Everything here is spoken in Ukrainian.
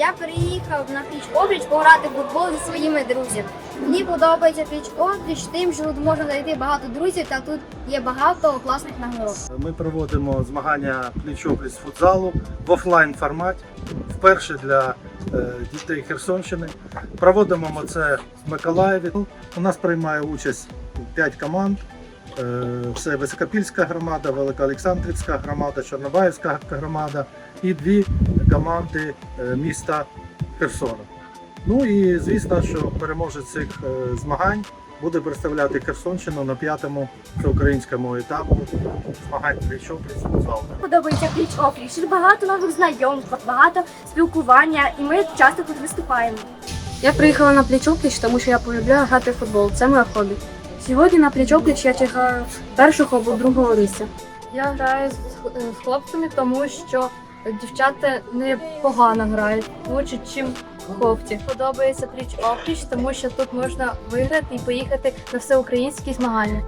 Я приїхав на пліч опліч пограти в футбол зі своїми друзями. Мені подобається пліч опліч тим, що тут можна знайти багато друзів, та тут є багато класних нагород. Ми проводимо змагання пліч-опліч з футзалу в офлайн форматі. Вперше для е, дітей Херсонщини. Проводимо ми це в Миколаєві. У нас приймає участь 5 команд. Е, Це Високопільська громада, Великоолександрівська громада, Чорнобаївська громада і дві команди е, міста Херсона. Ну і звісно, що переможець цих е, змагань буде представляти Херсонщину на п'ятому всеукраїнському етапу змагань пліч-опліч з. Подобається пліч опліч. Багато нових знайомств, багато спілкування, і ми часто тут виступаємо. Я приїхала на пліч-опліч, тому що я полюбляю грати в футбол. Це моє хобі. Сьогодні на пліч-опліч я чекаю першого або другого місця. Я граю з, хлопцями, тому що дівчата непогано грають, лучше, ніж хлопці. Подобається пліч опліч, тому що тут можна виграти і поїхати на всеукраїнські змагання.